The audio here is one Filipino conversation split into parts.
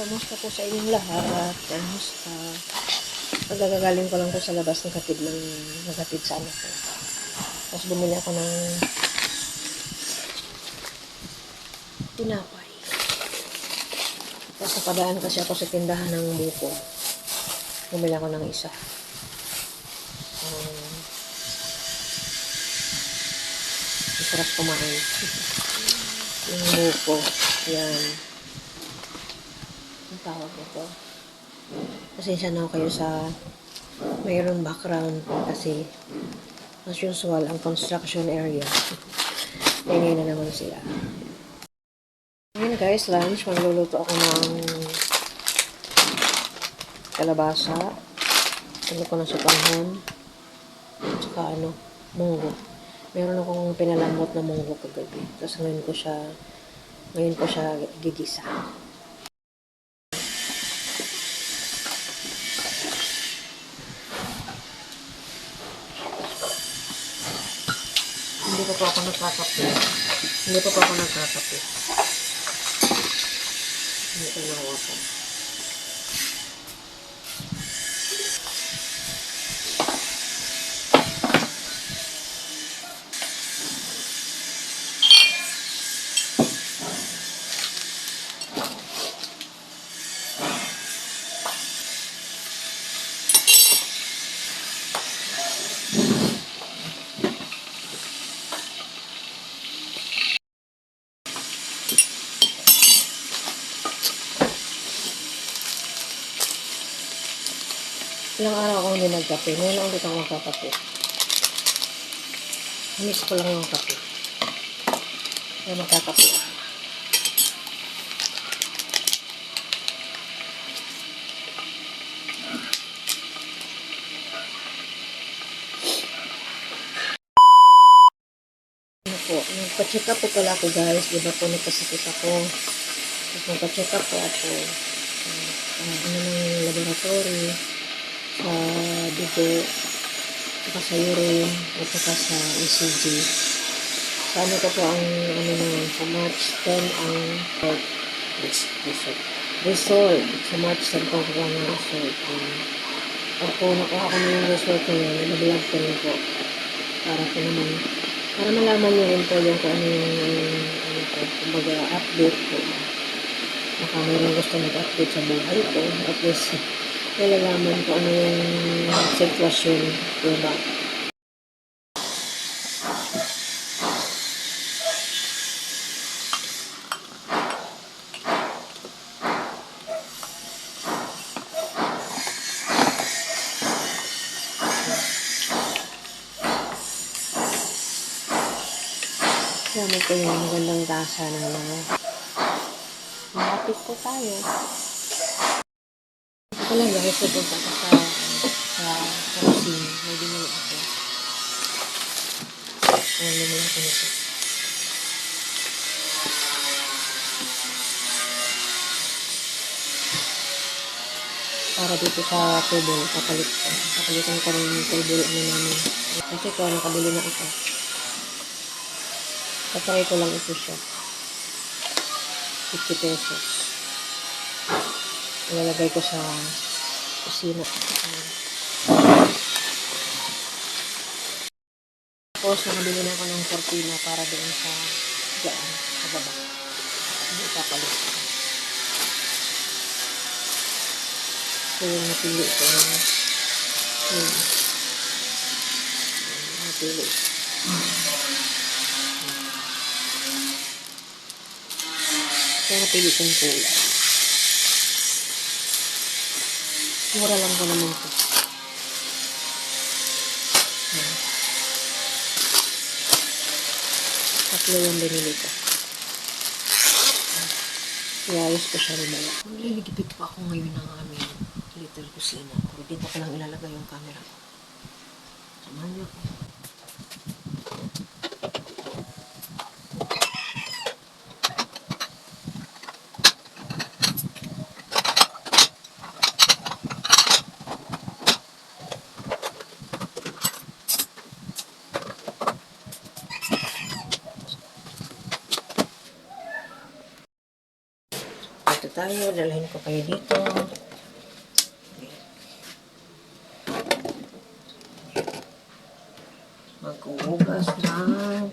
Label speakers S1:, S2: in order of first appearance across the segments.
S1: Kamusta po sa inyong lahat? Kamusta? Pagkagagaling ko lang po sa labas ng katid ng nagatid sa anak ko. Tapos bumili ako ng tinapay. Tapos napadaan kasi ako sa tindahan ng buko. Bumili ako ng isa. Um, masarap kumain. yung buko. Yan. Tawag ito. Pasensya na kayo sa mayroong background kasi as usual, ang construction area. Tingin na naman sila. Ngayon guys, lunch. Magluluto ako ng kalabasa. Ano ko ng supanghon. Tsaka ano, munggo. Meron akong pinalamot na munggo kagabi. Tapos ngayon ko siya, ngayon ko siya gigisa. Hindi pa po ako nagkakape. Hindi pa po ako nagkakape. Hindi ko nawasan. Ilang araw ako hindi nagkape. Ngayon lang ulit ako magkakape. Miss ko lang yung kape. Kaya magkakape ako. Po, nagpa-check up po pala ako guys. Di ba po nagkasakit ako. Tapos nagpa-check up po ako. Uh, ano ng laboratory sa dugo, saka sa urine, at saka sa ECG. Sa ano ko po ang, ano na, sa March 10 ang result. Result. Result. Sa March 10 po ako ng result. Um, po nakuha ko na yung result ko yun, nabablog ko rin po. Para po naman, para malaman niyo rin po yung kung ano yung, yung ano po, kumbaga update po. Baka mayroong gusto mag-update sa buhay ko. At least, nalalaman ko ano yung sitwasyon ko ba. Gamit ko yung magandang tasa na mga Malapit po tayo. Ito lang guys, pupunta ko sa sa kusina. May binili ako. Ayan, bumili ako nito. Para dito sa table, kapalit ko. Kapalitan ko rin yung table ano namin. Kasi ko, nakabili na ito. Tatry ko lang ito siya. 50 pesos. Ilalagay ko sa kusina. Tapos, nakabili na ako ng cortina para doon sa dyan, sa baba. Hindi ipapalit ko. Ito yung napili ko. Yun. Napili. Kaya napili kong kulay. Mura lang ko naman ito. Tatlo yung binili ko. Iayos ko siya rin wala. Nililipit pa ako ngayon ng aming little kusina. Pero dito ko lang ilalagay yung camera ko. Samahan niyo ako. Tayo. Dalhin ko kayo dito. Maghuhugas ng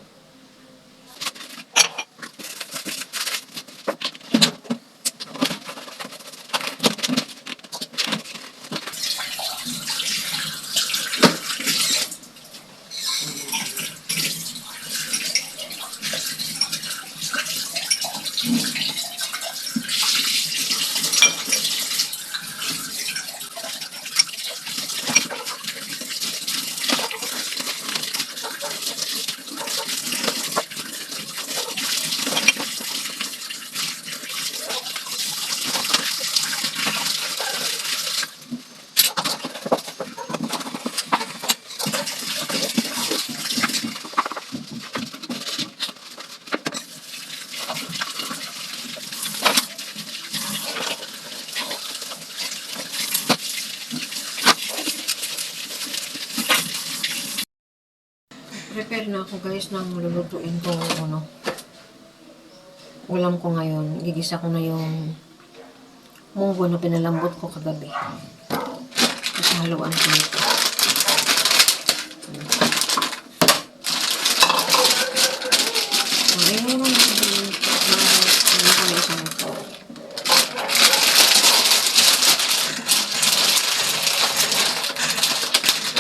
S1: Prepare na ako guys ng lulutuin ko ano. Ulam ko ngayon. Gigisa ko na yung munggo na pinalambot ko kagabi. Tapos haluan ko nito. Ay, mo naman sabihin ko na ano ko na isang ito.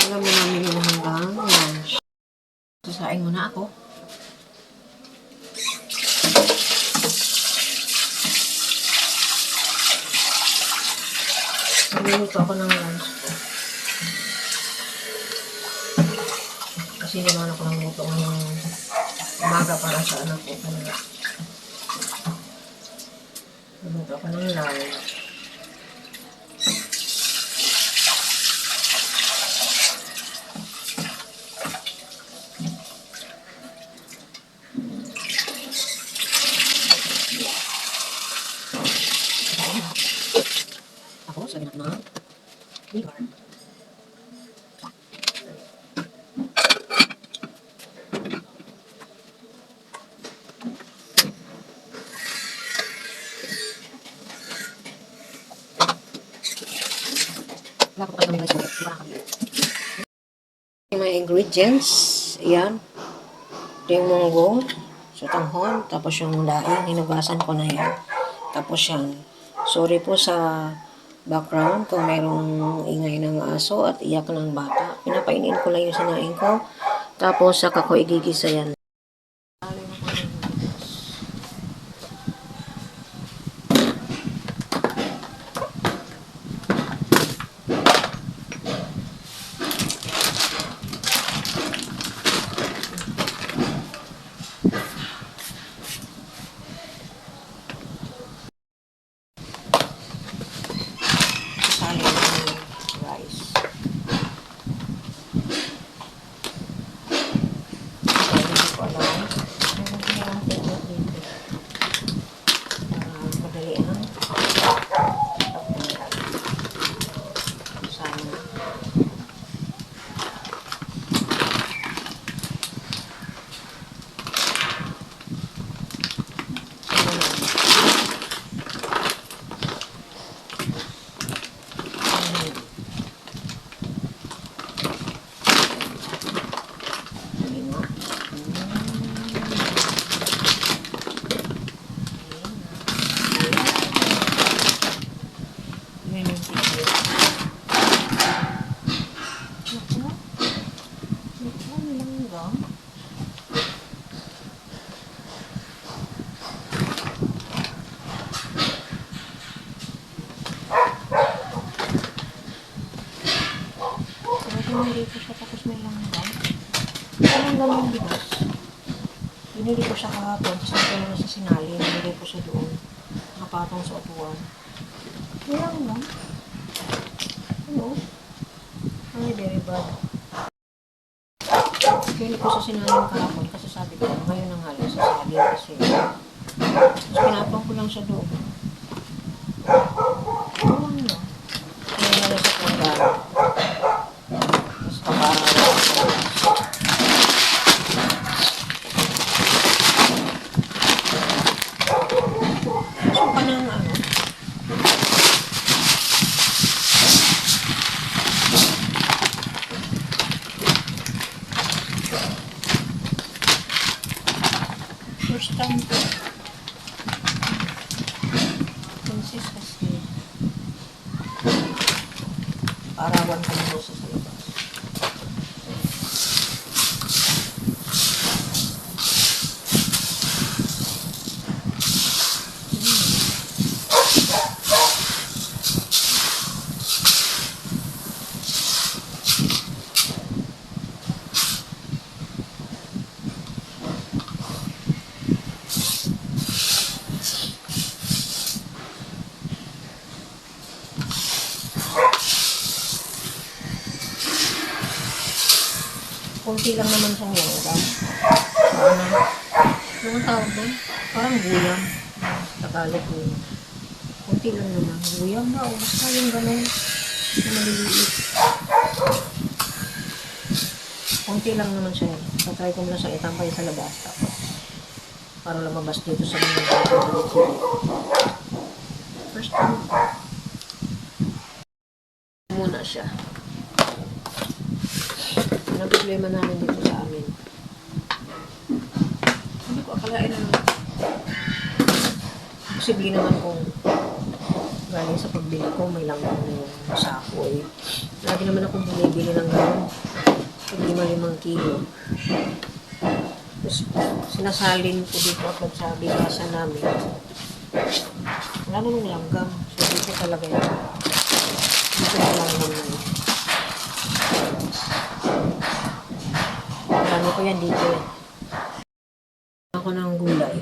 S1: Alam mo namin yung hanggang lunch. Sasain mo na ako. Niluluto ako ng lunch ko. Kasi naman ako ng luto ngayong umaga para sa anak ko. Niluluto ako ng lunch. Ako, sabi na na. May ingredients. Ayan. Ito yung munggo. Sa tanghon. Tapos yung daing. Hinugasan ko na yan. Tapos yan. Sorry po sa background kung merong ingay ng aso at iyak ng bata. Pinapainin ko lang yung sinain ko. Tapos saka ko igigisa yan. Sali ng rice. So, hindi ko alam. Meron ko lang tingnan dito. Ah, madalian. Sana. Binili ko siya tapos may langgam. May langgam yung bigas. Binili ko siya kahapon, tapos nagkano na sa sinali. Binili ko siya doon. Nakapatong sa upuan. May langgam. Ano? Ay, very bad. Binili ko sa sinali kahapon kasi sabi ko, ngayon ang halos sa sinali kasi. Pinatong ko lang siya doon. Ano lang yun? Ngayon na lang sa kundal. Tapos kaparang Gusto ka ng ano? Kasi, parawan ka mo sa labas. Kunti lang naman siyang langgam. Sa ano? Anong tawag doon? Parang guyam. Tagalog guyam. Kunti lang naman. Guyam ba? O basta yung ganun. Na maliliit. Kunti lang naman siya. So, try ko muna siyang itampay sa labas. Tapos, para lumabas dito sa mga First time. Muna siya. Ano ang problema namin dito sa amin? Hindi ko akalain na posible naman kung galing sa pagbili ko, may langgam na yung sako eh. Lagi naman akong bumibili ng gano'n. Pag lima-limang kilo. Tapos sinasalin ko dito at nagsabi sa namin. Wala namang langgam. So dito talaga yun. Dito na langgam na yun. Marami ko yan dito. Ako ng gulay.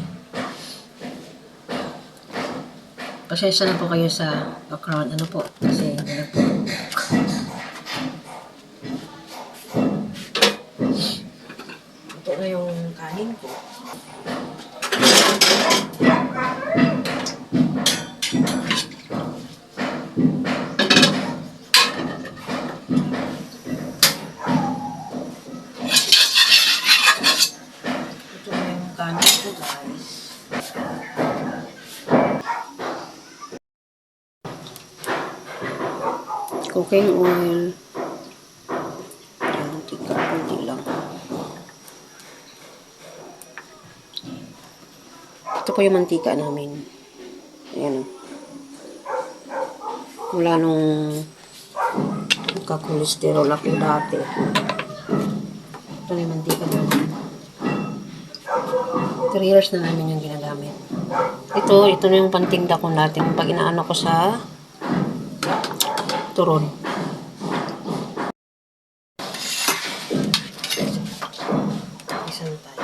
S1: Pasensya na po kayo sa background. Ano po? Kasi ano po. Ito na yung kanin ko. Ito na yung kanin ko guys.
S2: Cooking oil. Ayan, tika, kunti lang. Ito po yung mantika namin. Ayan o. Mula nung nagka-cholesterol ako dati. Ito na yung mantika namin. 3 years na namin yung ginagamit. Ito, ito na yung pantinda ko natin. Pag inaano ko sa turon. Isang tayo.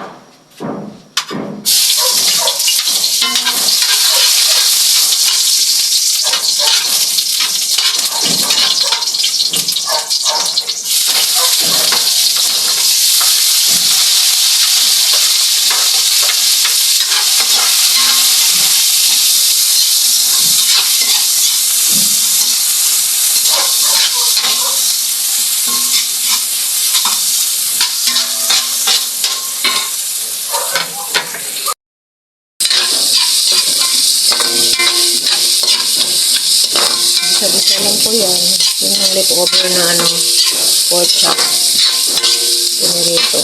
S1: Lang po yan. Yung ang leftover na ano, pork chop. Pinirito.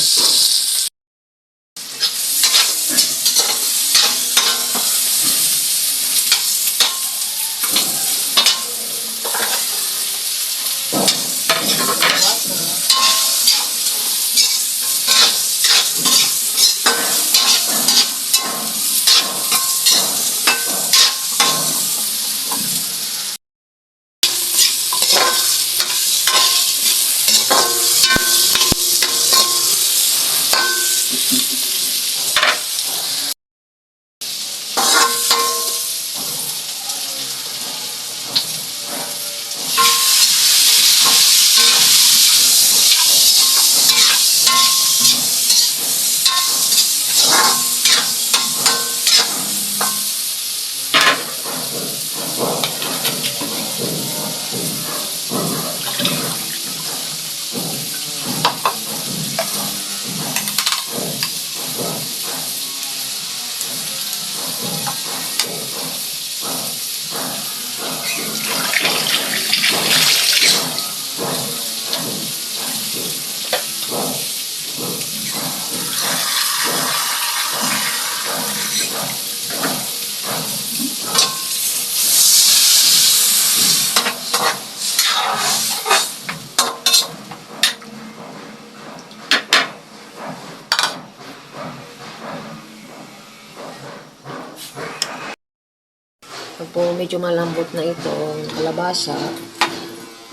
S2: Po medyo malambot na itong kalabasa,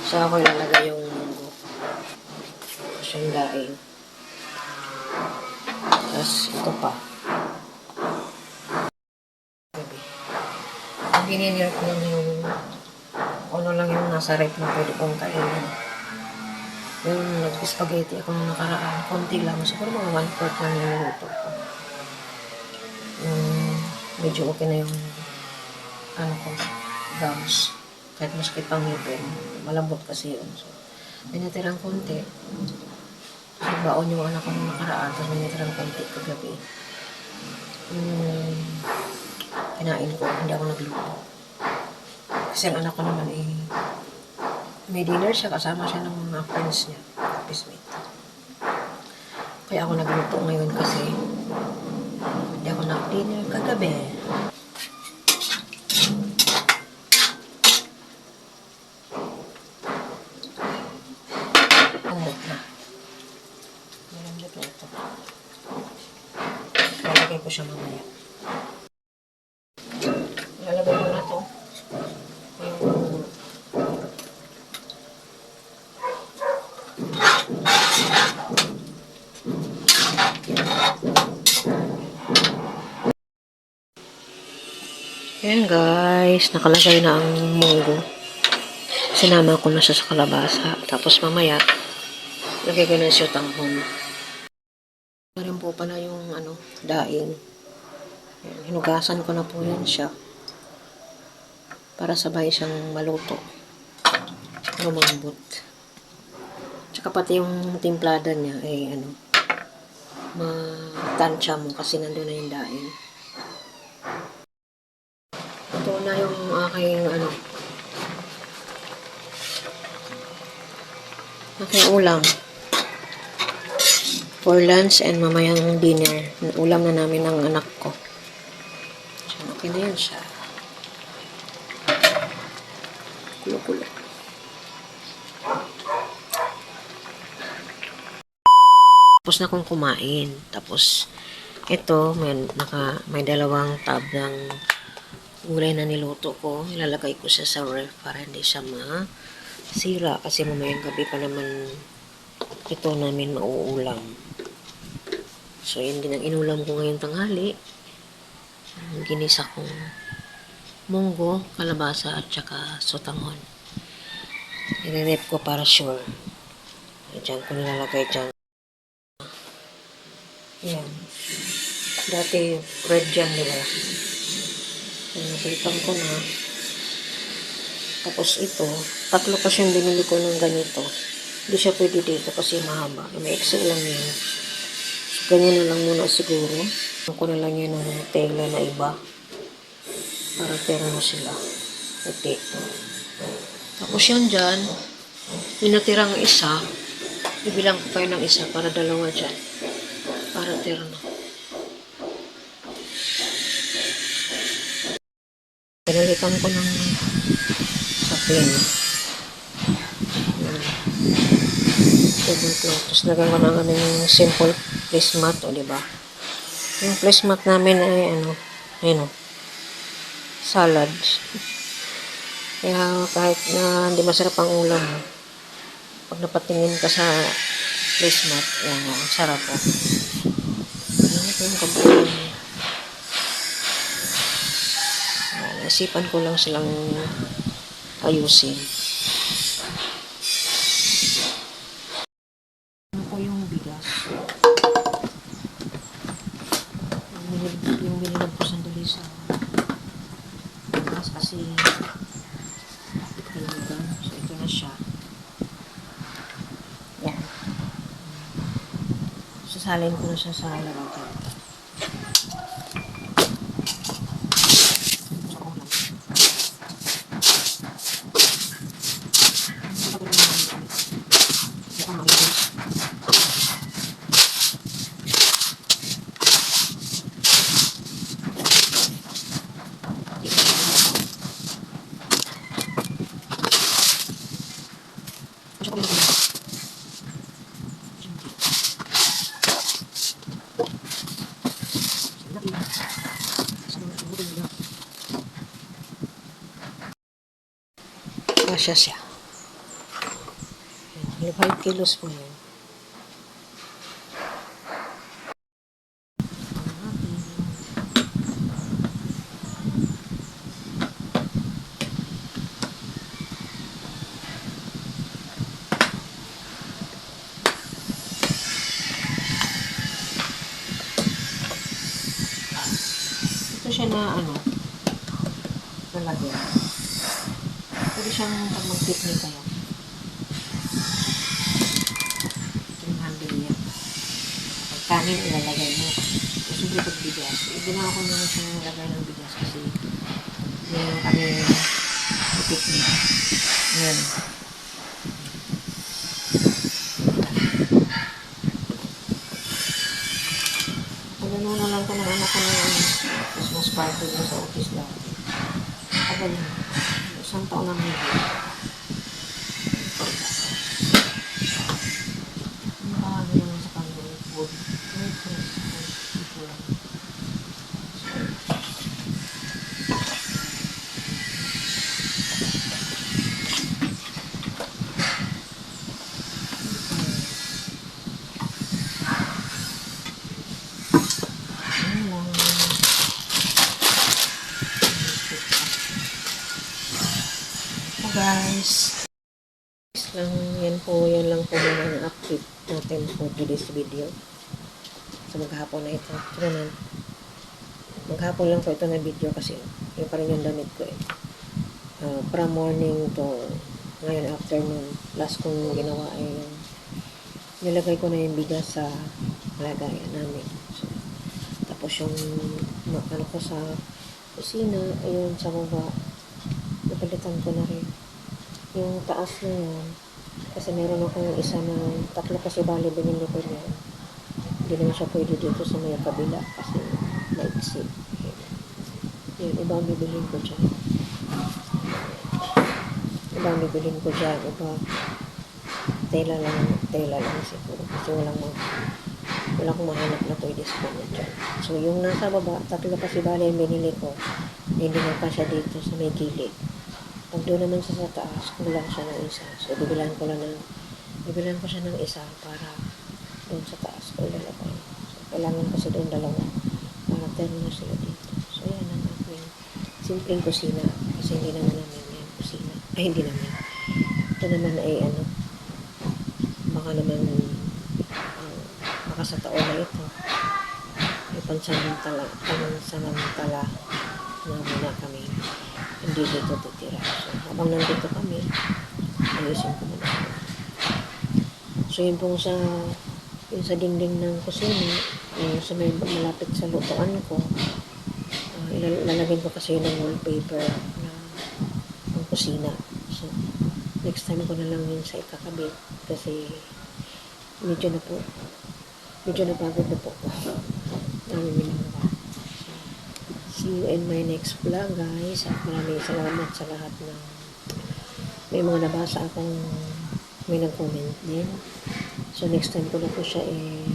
S2: saka ko ilalagay yung munggo. Tapos ito pa. Ang gininir ko lang yung ano lang yung nasa rep na pwede kong kainin. Yung nag-spaghetti ako nung nakaraan, konti lang. Siguro mga one-fourth lang yung niluto ko. Yung medyo okay na yung ano ko, gums. Kahit maskit pang ngipin, malambot kasi yun. So, may natirang konti. Nagbaon yung anak ko nung nakaraan, tapos may natirang konti kagabi. Yung kinain ko, hindi ako nagluto. Kasi ang anak ko naman eh, may dinner siya, kasama siya ng mga friends niya, office. Kaya ako nagluto ngayon kasi hindi ako nag-dinner kagabi. Umot na. Malambot na ito. Lalagay ko siya mamaya. Lalagay ko na ito. Yung Ayan guys, nakalagay na ang munggo. Sinama ko na siya sa kalabasa. Tapos mamaya, lagay ko na siya tanghon. Meron po pala yung ano, daing. Ayan, hinugasan ko na po yan siya. Para sabay siyang maluto. Lumambot. Tsaka pati yung timplada niya, eh ano, matansya mo kasi nandun na yung daing. Ito na yung aking ano aking ulam. For lunch and mamayang dinner. Ulam na namin ng anak ko. So, okay na yan siya. Kulo-kulo. Tapos na akong kumain. Tapos, ito, may, naka, may dalawang tab ng gulay na niluto ko. Ilalagay ko siya sa ref para hindi siya masira. Kasi mamayang gabi pa naman ito namin mauulam. So, yun din ang inulam ko ngayong tanghali. Ang Ginisa kong munggo, kalabasa, at saka sotanghon. Nire-rep ko para sure. Diyan ko nilalagay dyan. Yan. Dati red jam, di napilitan ko na. Tapos ito, tatlo kasi yung binili ko ng ganito. Hindi siya pwede dito kasi mahaba. May excel lang yun. Ganyan na lang muna siguro. Ano ko na lang yun ng tela na iba. Para pero na sila. Puti. Tapos yan dyan, yung natirang isa, ibilang ko kayo ng isa para dalawa dyan. Para terno. Pinalitan ko ng sapin. Yan. Tablecloth. Tapos lagyan ko ng ano simple placemat, o diba? Yung placemat namin ay ano, ayun o, salad. Kaya kahit na hindi masarap ang ulam pag napatingin ka sa placemat, yan ang sarap o. Ano ito yung kabuuan Naisipan ko lang silang ayusin. Ano ko yung bigas? Yung binil- Yung binilab ko sandali sa bigas kasi kailangan. So, ito na siya. Yan. Sasalin ko na siya sa larawan. Sa ulam. Mukhang maibig. Siya. Ayan, 5 kilos po yun. Ito siya na ano, nalagyan. Pwede siyang pag mag-picnic kayo. Yung handle niya. Pag kanin, ilalagay mo. Tapos siyempre pag bigas. Ginawa ko naman siya nilagay ng bigas kasi meron kami picnic. Ngayon. Ano na lang ko ng anak ko na Christmas party doon sa office lang. Tagal na. Isang taon na may Marami naman sa kanya yung food. May fresh food. Ito lang. Ayun lang. So guys, lang yan po, yan lang po muna ang update natin for today's video. So maghapon na ito. Naman. Maghapon lang po ito na video kasi yun pa rin yung damit ko eh. Uh, from morning to ngayon afternoon. Last kong ginawa ay yung nilagay ko na yung bigas sa lagayan namin. So, tapos yung ano ko sa kusina, ayun sa baba, napalitan ko na rin. Yung taas na yan, kasi meron ako yung isa na tatlo kasi bali binili ko niya. Hindi naman siya pwede dito sa may kabila kasi maiksi. Yun, iba ang bibilin ko dyan. Iba ang bibilin ko dyan. Iba, tela lang, tela lang siguro. Kasi walang mga, wala akong mahanap na sa kanya dyan. So, yung nasa baba, tatlo kasi bali yung binili ko. Hindi na pa siya dito sa may gilid. Pag doon naman siya sa taas, kulang siya ng isa. So, bibilan ko lang ng, bibilan ko siya ng isa para doon sa taas ko ilalagay. So, kailangan kasi doon dalawa para terno na sila dito. So, yan ang aking simpleng kusina. Kasi hindi naman namin yan kusina. Ay, hindi naman. Ito naman ay ano, baka naman, uh, baka sa taon na ito, may pansamantala, pansamantala na muna kami hindi dito titira. So, habang nandito kami, ayusin ko muna. So, yun pong sa, yun sa dingding ng kusina, yung sa may malapit sa lutuan ko, uh, ilalagay ko kasi ng wallpaper na ang kusina. So, next time ko na lang yun sa ikakabit kasi medyo na po, medyo napagod na po ko. Dami minagawa. See you in my next vlog, guys. At maraming salamat sa lahat ng may mga nabasa akong may nag-comment din. So, next time ko na po siya eh,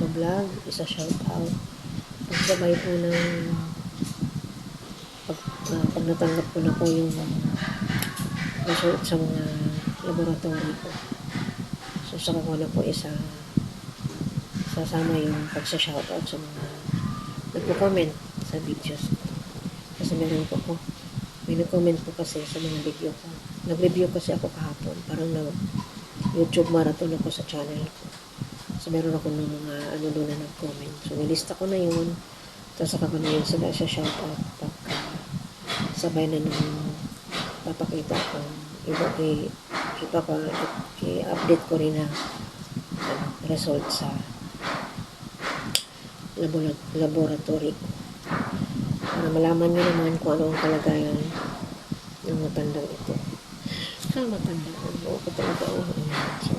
S2: mag-vlog, isa shout out. Pagsabay po ng pag, ah, pag natanggap ko na po yung result sa mga laboratory ko. So, saka ko na po isa sasama yung pagsa-shoutout sa mga nagpo-comment sa videos ko. Kasi meron po ko, may nag-comment po kasi sa mga video ko. Nag-review kasi ako kahapon. Parang na YouTube marathon ako sa channel ko. So, meron ako ng mga ano doon na nag-comment. So, nilista ko na yun. Tapos, saka ko na yun sila sa shoutout pagka sabay na nung papakita ko. Iba, i, iba ko, i-update ko rin na ano, result sa labora- laboratory ko. Malaman nyo naman kung ano ang kalagayan ng matandang ito. Sa matandang, oo ko talaga, oo. So,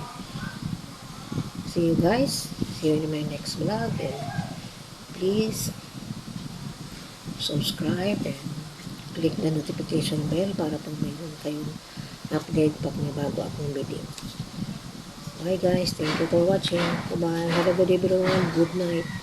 S2: see you guys. See you in my next vlog. And please subscribe and click the notification bell para pag mayroon kayong update pag may bago akong video. Bye guys. Thank you for watching. Bye-bye. Have a good day everyone. Good night.